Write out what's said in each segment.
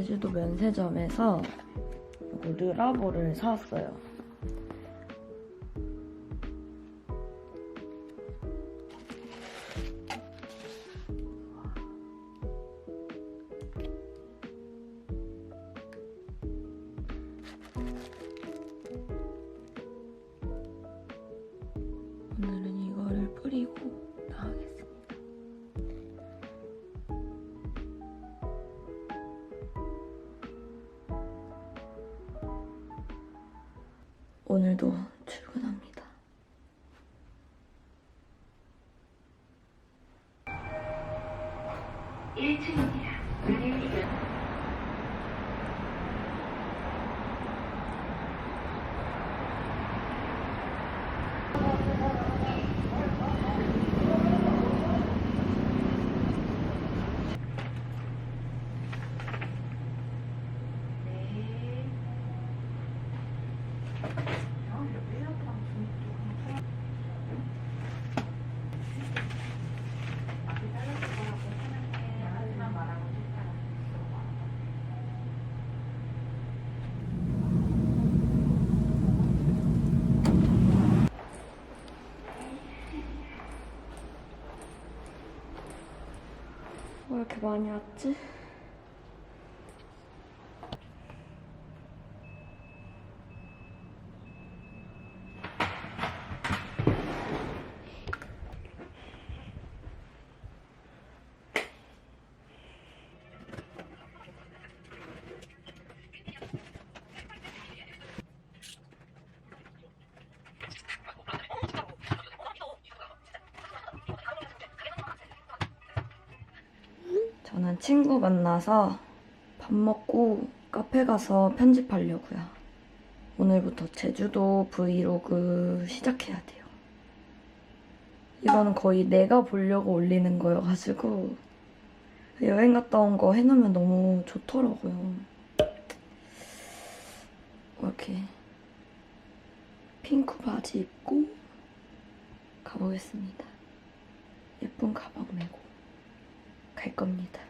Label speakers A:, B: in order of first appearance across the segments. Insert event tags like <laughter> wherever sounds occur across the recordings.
A: 제주도 면세점에서 이거 르라보를 사왔어요. 왜 이렇게 많이 왔지? 저는 친구 만나서 밥 먹고 카페 가서 편집하려고요. 오늘부터 제주도 브이로그 시작해야 돼요. 이거는 거의 내가 보려고 올리는 거여가지고 여행 갔다 온 거 해놓으면 너무 좋더라고요. 이렇게 핑크 바지 입고 가보겠습니다. 예쁜 가방 메고 갈 겁니다.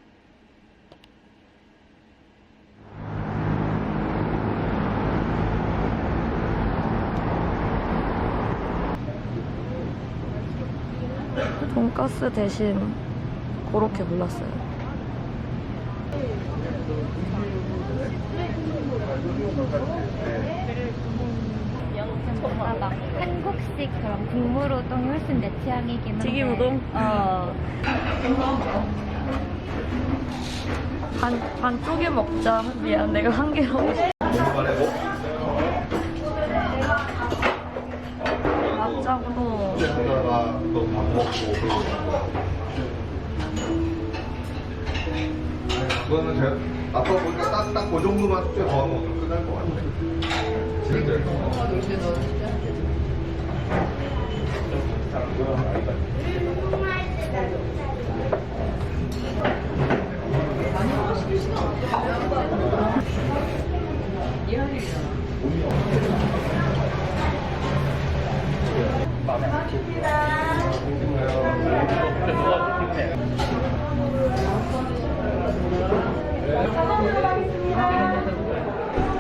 A: 돈가스 대신 그렇게 골랐어요.
B: 막 한국식 그런 국물 우동이 훨씬 내 취향이긴 한데
A: 튀김 우동?
B: 어
A: 반, 반 쪼개 먹자. 미안, 내가 한 개로
C: 그거는 제가 아까 보니까 딱 딱 그 정도만 숙제 더 하면 끝날 것 같아요. 진짜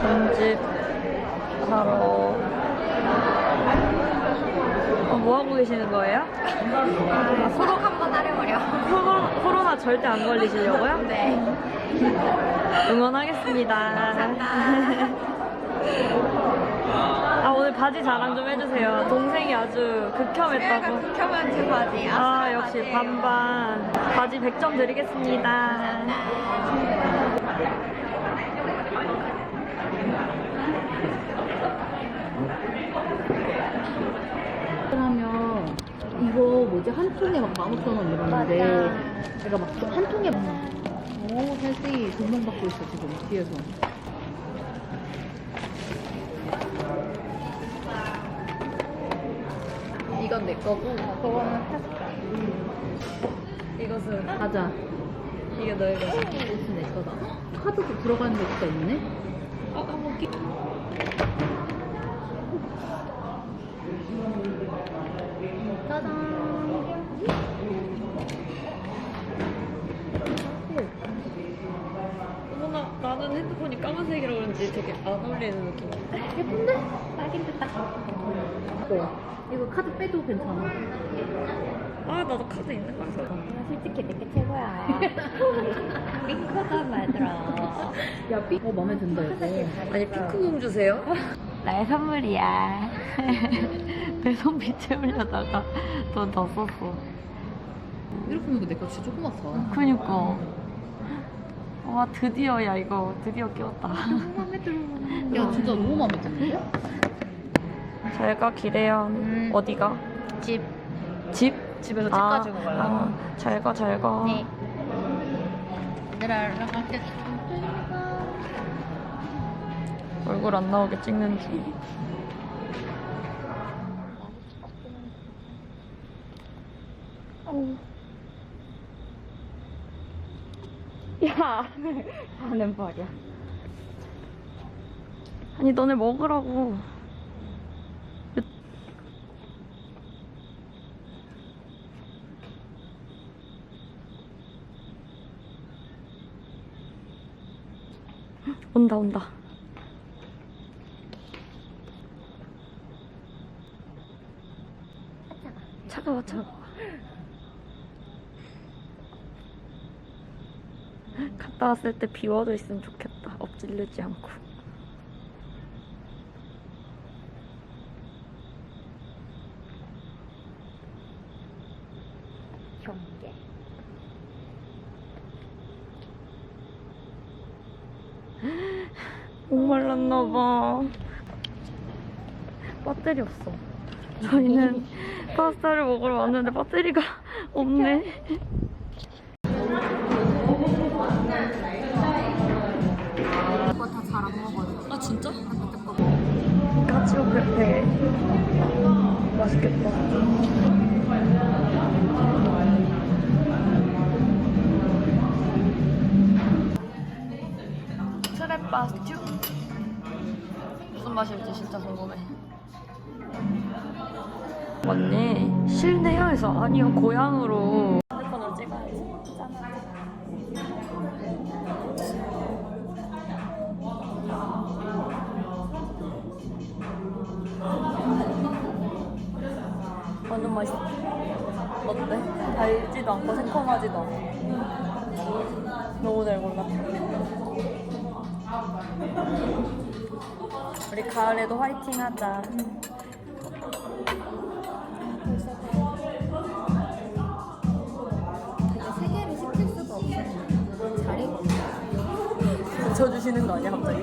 A: 전집 하러. 어, 뭐 하고 계시는 거예요?
B: 소록 한번 하려고요
A: 코로, 코로나 절대 안 걸리시려고요? <laughs>
B: 네
A: 응원하겠습니다. 아, 오늘 바지 자랑 좀 해주세요. 동생이 아주 극혐했다고.
B: 극혐한 두 바지
A: 아, 역시 반반. 바지 100점 드리겠습니다.
D: 하면 이거 뭐지? 한 통에 막 15,000원 이러는데 내가 막 한 통에 오 살씨 돈만 받고 있어 지금 뒤에서. 이건 내 거고 그거는
A: 이것은,
D: 맞아
A: 이게 너의 것이.
D: 이것은 내 거다 카드도 들어가는 데가 있네
A: 어머나, 나는 둘이 되게 안 어울리는 느낌.
D: 예쁜데?
B: 딱.
D: 어. 이거 카드 빼도 괜찮아.
A: 아 나도 카드 있는 거 같아.
B: 솔직히 내게 최고야. <laughs> 핑크잖아, 얘들아.
D: 야, 삐. 어, 마음에 든다, 이거.
A: 아니 핑크공 주세요.
B: 나의 선물이야. <laughs> 배송비 채우려다가 돈 더 썼어.
D: 이렇게 보니까 내거 진짜 조그맣다.
A: 그니까. 와 드디어 야 이거 드디어 끼웠다.
D: 마음에 <laughs> 들어. 야, 진짜 너무 마음에 드는데?
A: 잘가 기래연
B: 음.
A: 어디가?
B: 집.
A: 집?
B: 집에서 집
A: 아,
B: 가지고 가려고.
A: 아, 잘 가 잘 가.
B: 네. 얘들아, 연락할게.
A: 얼굴 안 나오게 찍는지.
B: 야, <laughs> 하는 버려.
A: 아니 너네 먹으라고. 온다 온다. 차가워 차가워. 갔다 왔을 때 비워져 있으면 좋겠다. 엎질르지 않고.
B: 경계.
A: 목말랐나봐. 배터리 없어. 저희는 파스타를 먹으러 왔는데 배터리가 <laughs> 없네.
B: 이거 다 잘 안 먹어요.
A: 아 진짜? 까치오 페페 맛있겠다. 트레빠 스튜? 무슨 맛일지 진짜 궁금해. 언니 실내야에서 아니요 고향으로 핸드폰으로 찍어야지. 완전 맛있어. 어때? 달지도 않고 새콤하지도 않고. 너무 잘 골랐다. 우리 가을에도 화이팅 하자. 붙여주시는 거 아니야, 갑자기?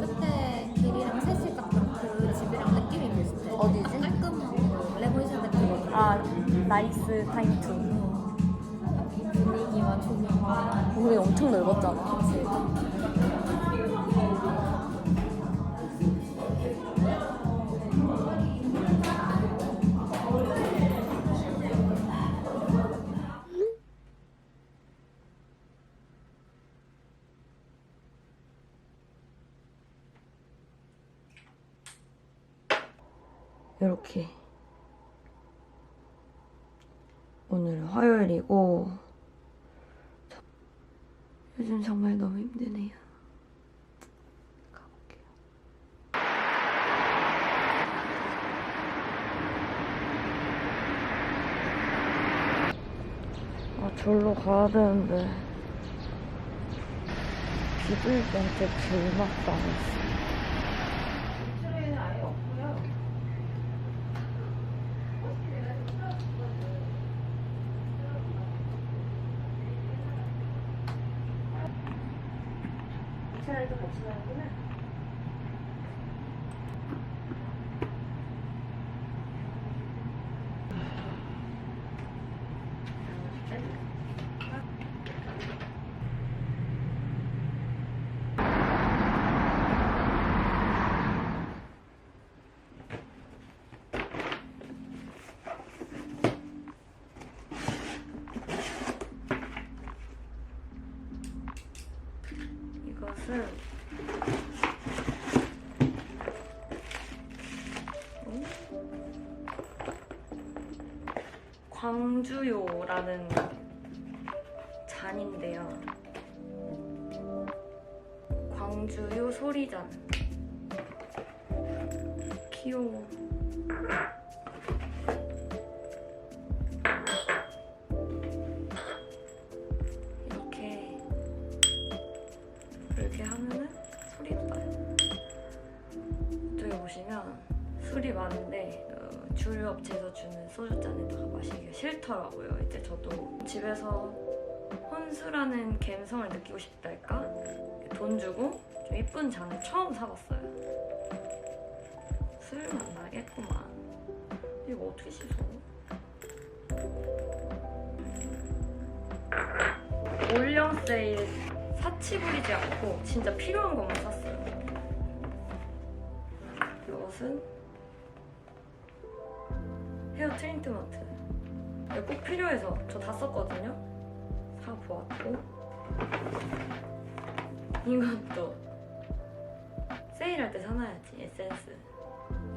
B: 그때 길이랑 셋이 갔던 그 집이랑 느낌이 비슷해.
A: 어디지?
B: 깔끔하고 레몬샷 느낌.
A: 아, 나이스 타임 투.
B: 분위기와 조명과
A: 우리 엄청 넓었잖아. 이렇게 오늘 화요일이고 요즘 정말 너무 힘드네요. 가볼게요. 아, 절로 가야 되는데. 비둘 땐때 불맛도 안 했어. 차라리 같이 가는구나. 광주요라는 잔인데요. 광주유 소리잔. 귀여워. 이렇게 이렇게 하면은 소리도 나요. 저기 보시면 술이 많은데 어, 주류 업체에서 주는 마시기가 싫더라고요. 이제 저도 집에서 혼술하는 감성을 느끼고 싶달까? 돈 주고 좀 이쁜 잔을 처음 사봤어요. 술맛 나겠구만. 이거 어떻게 씻어? 올영 세일 사치 부리지 않고 진짜 필요한 것만 샀어요. 이것은 헤어 트리트먼트. 꼭 필요해서 저 다 썼거든요. 사 보았고 이것도 세일할 때 사놔야지 에센스.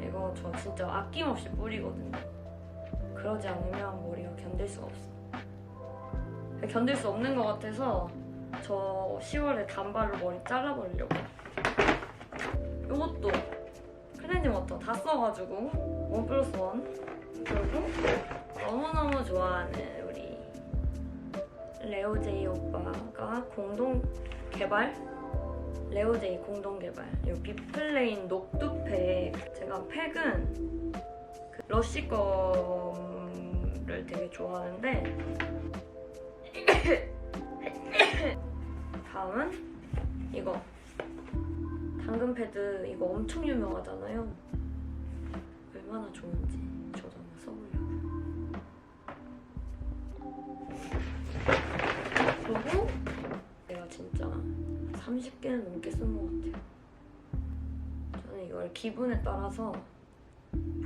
A: 이거 저 진짜 아낌없이 뿌리거든요. 그러지 않으면 머리가 견딜 수가 없어. 견딜 수 없는 것 같아서 저 10월에 단발로 머리 잘라버리려고. 이것도 클렌징 워터 다 써가지고 원 플러스 원. 그리고 너무너무 좋아하는 우리 레오제이 오빠가 공동 개발? 레오제이 공동 개발. 이 비플레인 녹두팩 제가 팩은 그 러쉬 거를 되게 좋아하는데 <coughs> 다음은 이거. 당근 패드 이거 엄청 유명하잖아요. 얼마나 좋은지 그리고 내가 진짜 30개는 넘게 쓴 것 같아요. 저는 이걸 기분에 따라서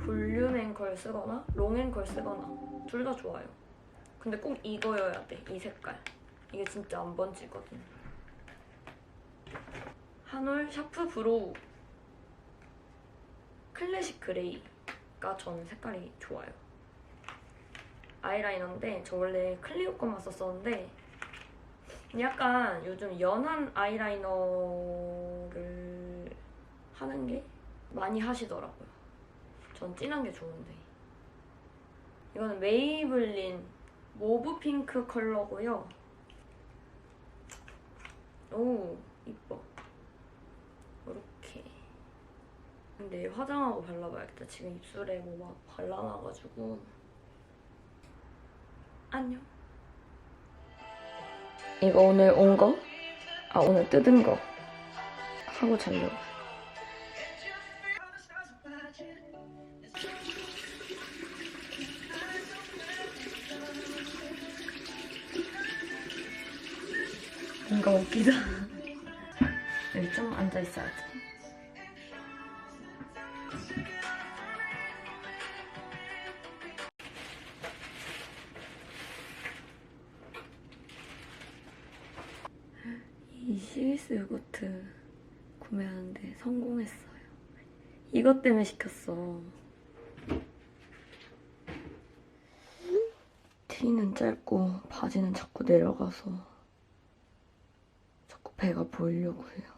A: 볼륨 앵컬 쓰거나 롱 앵컬 쓰거나 둘 다 좋아요. 근데 꼭 이거여야 돼 이 색깔. 이게 진짜 안 번지거든 한올 샤프 브로우. 클래식 그레이가 저는 색깔이 좋아요 아이라이너인데 저 원래 클리오 거만 썼었는데 약간 요즘 연한 아이라이너를 하는 게 많이 하시더라고요. 전 진한 게 좋은데. 이거는 메이블린 모브 핑크 컬러고요. 오 이뻐. 이렇게. 근데 화장하고 발라봐야겠다. 지금 입술에 뭐 막 발라놔가지고 안녕 이거 오늘 온 거? 아 오늘 뜯은 거. 하고 자려고. 뭔가 웃기다. 여기 좀 앉아있어야지 스위스 요거트 구매하는데 성공했어요. 이것 때문에 시켰어. 티는 짧고 바지는 자꾸 내려가서 자꾸 배가 보이려고 해요.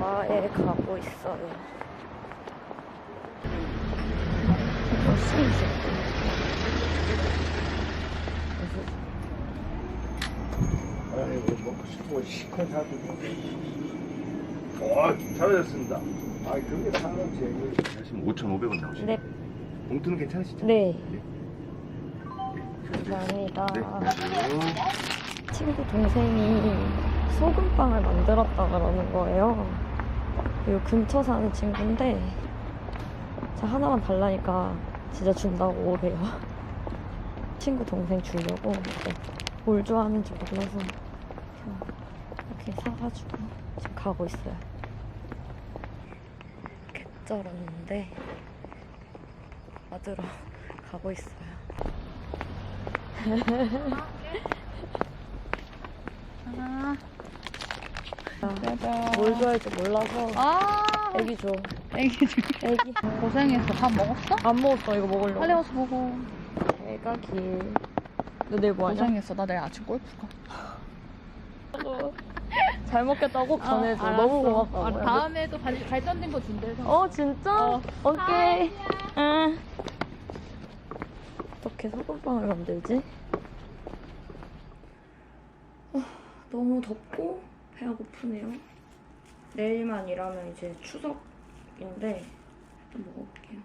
A: 바에 가고 있어요.
E: 아이고 먹고 싶고 시커 사도 어 잘하셨습니다 아 그게 사람지
C: 하시면 5,500원 나오시네.
A: 네,
C: 봉투는 괜찮으시죠?
A: 네.
C: 네.
A: 감사합니다.
C: 네.
A: 친구 동생이 소금빵을 만들었다 그러는 거예요. 이 근처 사는 친구인데 저 하나만 달라니까 진짜 준다고 그래요. <laughs> 친구 동생 주려고 이제 뭘 좋아하는지 몰라서 이렇게 사가지고 지금 가고 있어요. 객절었는데 받으러 <laughs> 가고 있어요. 뭘 좋아할지 몰라서
D: 아,
A: 애기 줘.
D: 애기 중
A: 애기.
D: 고생했어. 밥 먹었어?
A: 안 먹었어 이거 먹으려고.
D: 빨리 와서 먹어.
A: 애가 길. 너 내일 뭐 하냐?
D: 고생했어. 나 내일 아침 골프 가. <laughs>
A: 잘 먹겠다고 꼭 전해줘.
D: 알았어.
A: 너무 고맙다고.
D: 아, 다음에도 발, 발전된 거 준대 서.
A: 어 진짜?
D: 어.
A: 오케이. 응. 어떻게 소금빵을 만들지? 아, 너무 덥고 배가 고프네요. 내일만 일하면 이제 추석인데 일단 먹어볼게요.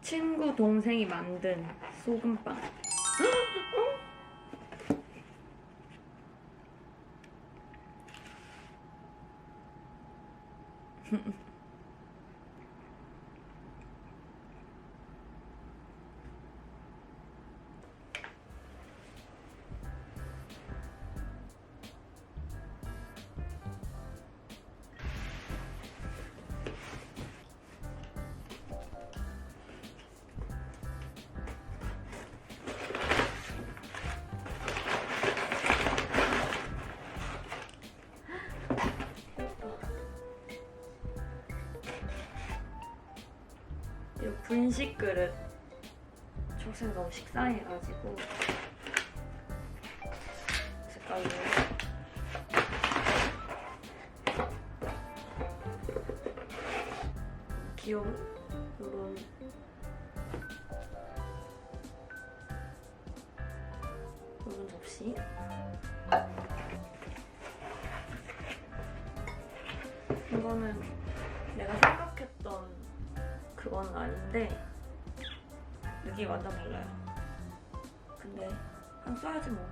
A: 친구 동생이 만든 소금빵. <laughs> 분식 그릇. 초생 너무 식상해가지고. 색깔로. 귀여운 이런. 이런 접시 그건 아닌데 여기 완전 달라요. 근데 그냥 써야지 뭐.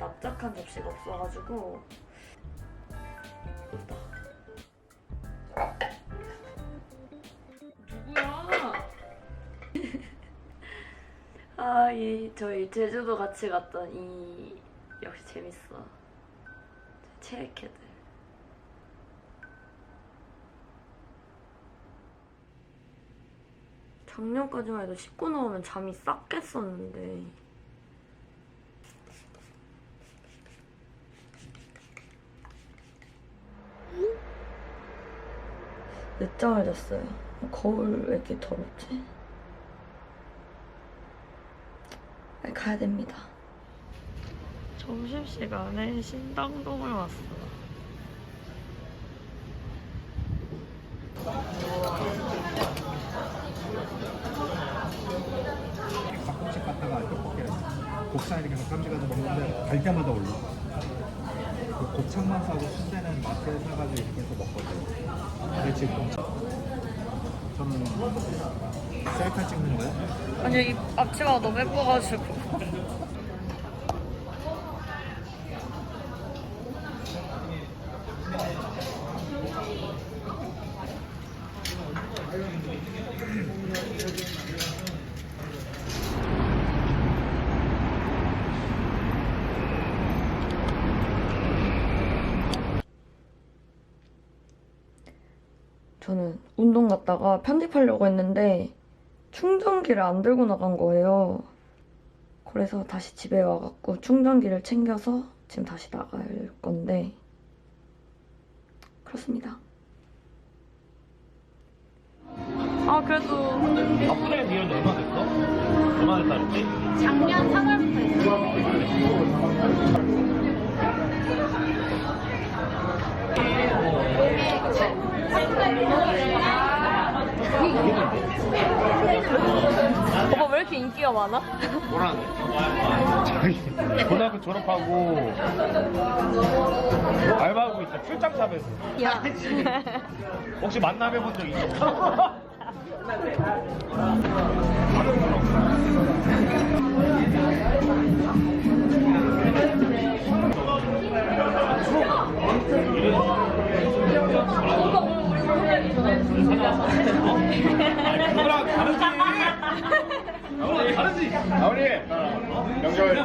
A: 납작한 접시가 없어가지고 있다. 누구야? <laughs> 아, 이 저희 제주도 같이 갔던 이 역시 재밌어. 체액헤드. 작년까지만 해도 씻고 나오면 잠이 싹 깼었는데 늦잠을 잤어요. 거울 왜 이렇게 더럽지? 빨리 가야 됩니다. 점심시간에 신당동을 왔어요.
F: 가끔씩 갔다가 떡볶이를 곱창 이렇게 가끔씩 가서 먹는데 갈 때마다 올라. 그 곱창만 사고 순대는 마트에 사가지고 이렇게 해서 먹거든. 근데 지금 저는 셀카 찍는 거야?
A: 아니 이 앞치마가 너무 예뻐가지고 저는 운동 갔다가 편집하려고 했는데 충전기를 안 들고 나간 거예요. 그래서 다시 집에 와갖고 충전기를 챙겨서 지금 다시 나갈 건데 그렇습니다. 아아 그래도
G: 앞에 니은 얼마 됐어? 얼마 됐다 그랬지?
H: 작년 3월부터 했어
A: 오빠 왜 이렇게 인기가 많아?
G: 뭐라는데? 저기 고등학교 졸업하고 알바하고 있다 출장샵에서
A: 야 <laughs>
G: 혹시 만남해본 적 있어? <laughs> 다르지 아버지 다르지 아버지 명절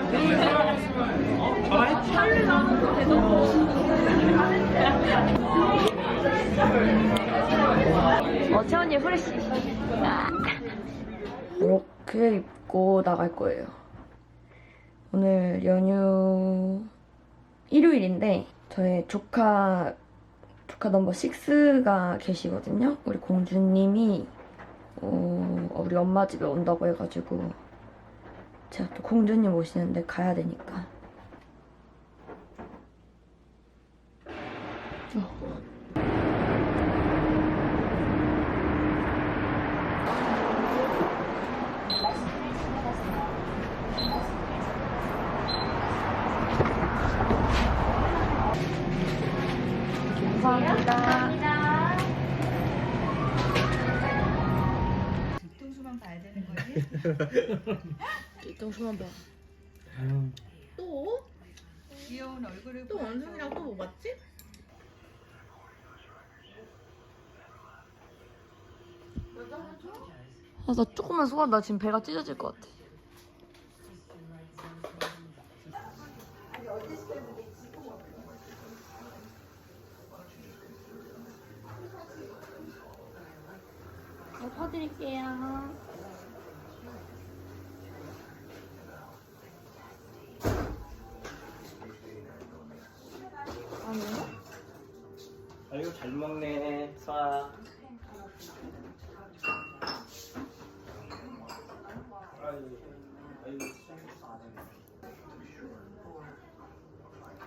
A: 어, 채원이 후레쉬. 이렇게 입고 나갈 거예요. 오늘 연휴 일요일인데 저의 조카 조카 넘버 6가 계시거든요. 우리 공주님이 어, 우리 엄마 집에 온다고 해가지고 제가 또 공주님 오시는데 가야 되니까 감
I: 거지?
A: 뒤통수만 봐.
I: 또? 귀여운 얼굴을 또 원숭이랑 또 뭐 봤지?
A: 아, 나 조금만 소화, 나 지금 배가 찢어질 것 같아. 잘 퍼드릴게요.
G: 아이고 잘 먹네 쏴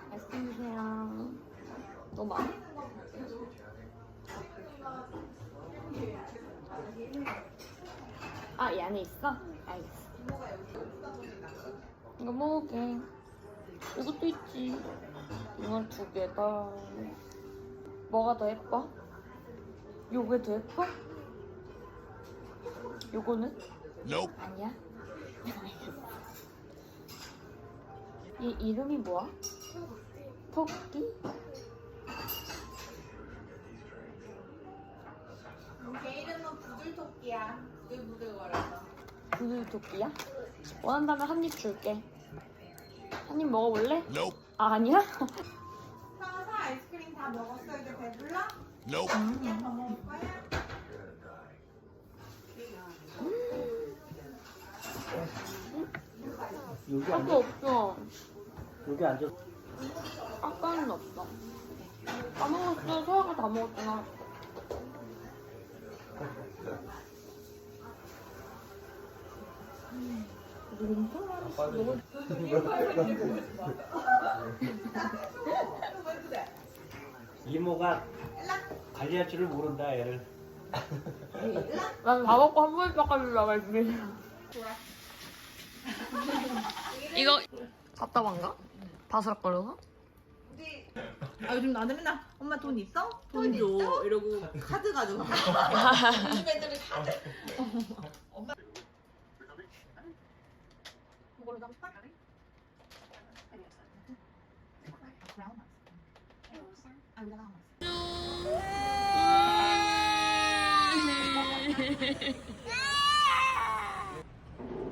A: 맛있게 드세요. 너무 많아? 아, 이 안에 있어? 알겠어. 이거 먹을게. 이것도 있지. 이건 두 개다. 뭐가 더 예뻐? 요게 더 예뻐? 요거는? 아니야? 알겠어. <laughs> 이 이름이 뭐야? 토끼?
I: 걔 이름은 부들토끼야. 부들부들거려서.
A: 부들 토끼야? 원한다면 한 입 줄게. 한 입 먹어볼래? 아, 아니야? <laughs>
I: 다 먹었어. 이제 배불러? 음. 더 먹을 거야?
G: 여기
A: 아까 없어.
G: 여기 앉아
A: 아까는 없어. 다 먹었어. 소아가 다 먹었잖아. <laughs> <laughs>
G: 이모가 관리할 줄을 모른다 애를
A: 난 다 먹고 한 번에 깎아주려 나갈지. 이거 답답한가? 바스락거려서?
I: 아 요즘 나는 맨날 엄마 돈 있어? 돈 줘. 이러고 카드 가져가. 요즘 애들은 카드. 엄마. 이걸로 담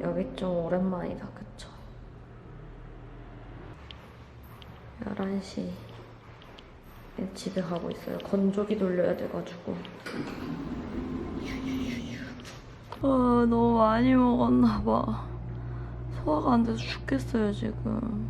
A: 여기 좀 오랜만이다, 그쵸? 11시. 집에 가고 있어요. 건조기 돌려야 돼가지고. 아, 너무 많이 먹었나봐. 소화가 안 돼서 죽겠어요, 지금.